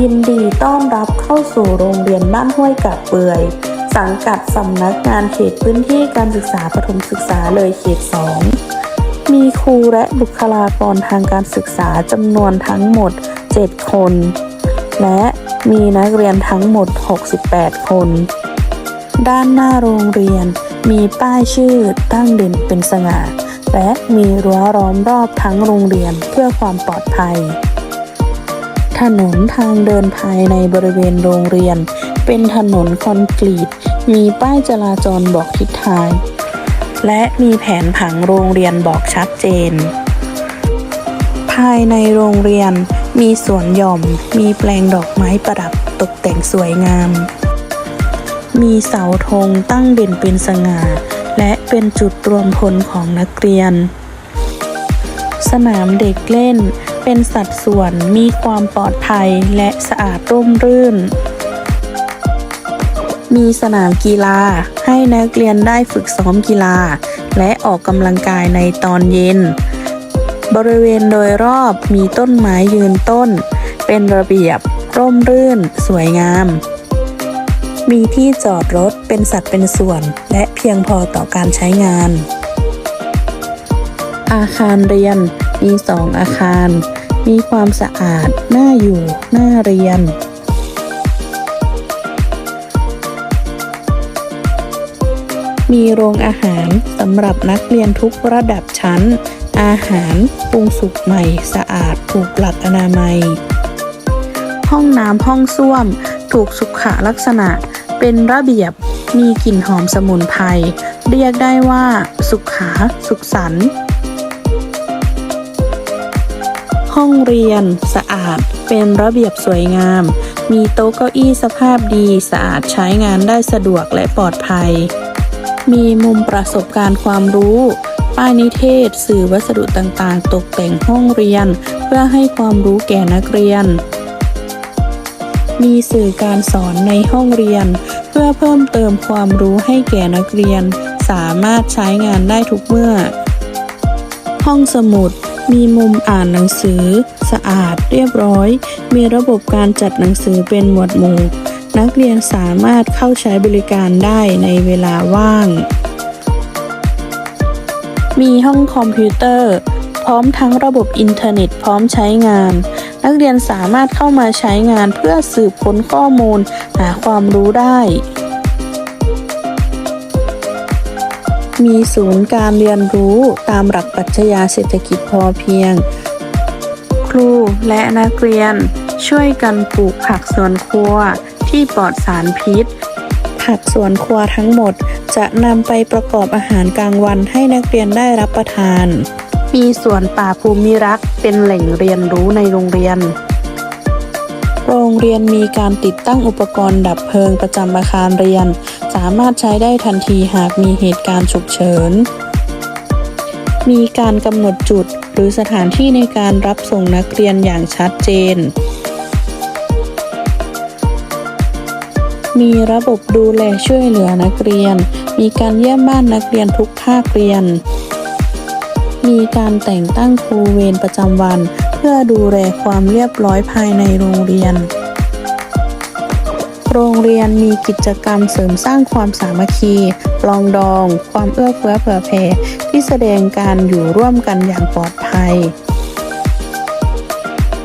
ยินดีต้อนรับเข้าสู่โรงเรียนบ้านห้วยกับเปือย สังกัดสำนักงานเขตพื้นที่การศึกษาประถมศึกษาเลยเขต 2 มีครูและบุคลากรทางการศึกษาจำนวนทั้งหมด 7 คน และมีนักเรียนทั้งหมด 68 คน ด้านหน้าโรงเรียนมีป้ายชื่อตั้งเด่นเป็นสง่าและมีรั้วล้อมรอบทั้งโรงเรียนเพื่อความปลอดภัย ถนนทางเดินภายในบริเวณโรงเรียน เป็นถนนคอนกรีต มีป้ายจราจรบอกทิศทาง และมีแผนผังโรงเรียนบอกชัดเจน ภายในโรงเรียนมีสวนหย่อม มีแปลงดอกไม้ประดับตกแต่งสวยงาม มีเสาธงตั้งเด่นเป็นสง่า และเป็นจุดรวมพลของนักเรียน สนามเด็กเล่น เป็นสัดส่วนมีความปลอดภัยและสะอาดร่มรื่น มีสนามกีฬาให้นักเรียนได้ฝึกซ้อมกีฬา และออกกำลังกายในตอนเย็น บริเวณโดยรอบมีต้นไม้ยืนต้น เป็นระเบียบ ร่มรื่น สวยงาม มีที่จอดรถเป็นสัดเป็นส่วน และเพียงพอต่อการใช้งานอาคารเรียน มีสองอาคาร มีความสะอาด น่าอยู่ น่าเรียน มีโรงอาหารสำหรับนักเรียนทุกระดับชั้น อาหารปรุงสุกใหม่ สะอาดถูกหลักอนามัย ห้องน้ำห้องส้วม ถูกสุขลักษณะ เป็นระเบียบ มีกลิ่นหอมสมุนไพร เรียกได้ว่า สุขา สุขสันต์ ห้องเรียน สะอาด เป็นระเบียบสวยงาม มีโต๊ะเก้าอี้สภาพดีสะอาดใช้งานได้สะดวกและปลอดภัย มีมุมประสบการณ์ความรู้ ป้ายนิเทศ สื่อวัสดุต่างๆ ตกแต่งห้องเรียน เพื่อให้ความรู้แก่นักเรียน มีสื่อการสอนในห้องเรียน เพื่อเพิ่มเติมความรู้ให้แก่นักเรียน สามารถใช้งานได้ทุกเมื่อ ห้องสมุด มีมุมอ่านหนังสือ สะอาดเรียบร้อย มีระบบการจัดหนังสือเป็นหมวดหมู่ นักเรียนสามารถเข้าใช้บริการได้ในเวลาว่าง มีห้องคอมพิวเตอร์ พร้อมทั้งระบบอินเทอร์เน็ตพร้อมใช้งาน นักเรียนสามารถเข้ามาใช้งานเพื่อสืบค้นข้อมูล หาความรู้ได้ มีศูนย์การเรียนรู้ตามหลักปรัชญาเศรษฐกิจพอเพียง ครูและนักเรียนช่วยกันปลูกผักสวนครัวที่ปลอดสารพิษ ผักสวนครัวทั้งหมดจะนำไปประกอบอาหารกลางวันให้นักเรียนได้รับประทาน มีสวนป่าภูมิรักเป็นแหล่งเรียนรู้ในโรงเรียน โรงเรียนมีการติดตั้งอุปกรณ์ดับเพลิงประจำอาคารเรียน สามารถใช้ได้ทันทีหากมีเหตุการณ์ฉุกเฉิน มีการกำหนดจุดหรือสถานที่ในการรับส่งนักเรียนอย่างชัดเจน มีระบบดูแลช่วยเหลือนักเรียน มีการเยี่ยมบ้านนักเรียนทุกภาคเรียน มีการแต่งตั้งครูเวรประจำวัน เพื่อดูแลความเรียบร้อยภายในโรงเรียน โรงเรียนมีกิจกรรมเสริมสร้างความสามัคคี ปลองดอง ความเอื้อเฟื้อเผื่อแผ่ที่แสดงการอยู่ร่วมกันอย่างปลอดภัย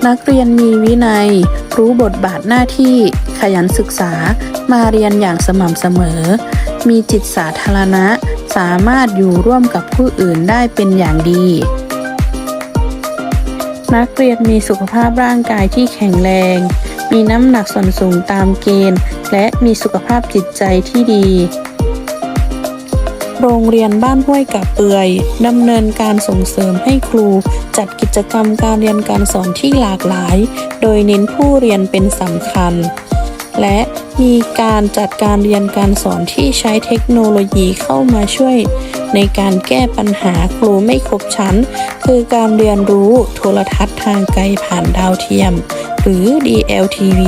นักเรียนมีวินัย รู้บทบาทหน้าที่ ขยันศึกษา มาเรียนอย่างสม่ำเสมอ มีจิตสาธารณะ สามารถอยู่ร่วมกับผู้อื่นได้เป็นอย่างดีนักเรียนมีสุขภาพร่างกายที่แข็งแรง มีน้ำหนักส่วนสูงตามเกณฑ์ และมีสุขภาพจิตใจที่ดี โรงเรียนบ้านห้วยกับเปือยดำเนินการส่งเสริมให้ครู จัดกิจกรรมการเรียนการสอนที่หลากหลาย โดยเน้นผู้เรียนเป็นสำคัญ และมีการจัดการเรียนการสอนที่ใช้เทคโนโลยีเข้ามาช่วย ในการแก้ปัญหาครูไม่ครบชั้น คือการเรียนรู้โทรทัศน์ทางไกลผ่านดาวเทียม รือ DLTV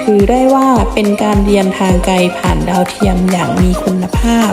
ถือได้ว่าเป็นการเรียนทางไกลผ่านดาวเทียมอย่างมีคุณภาพ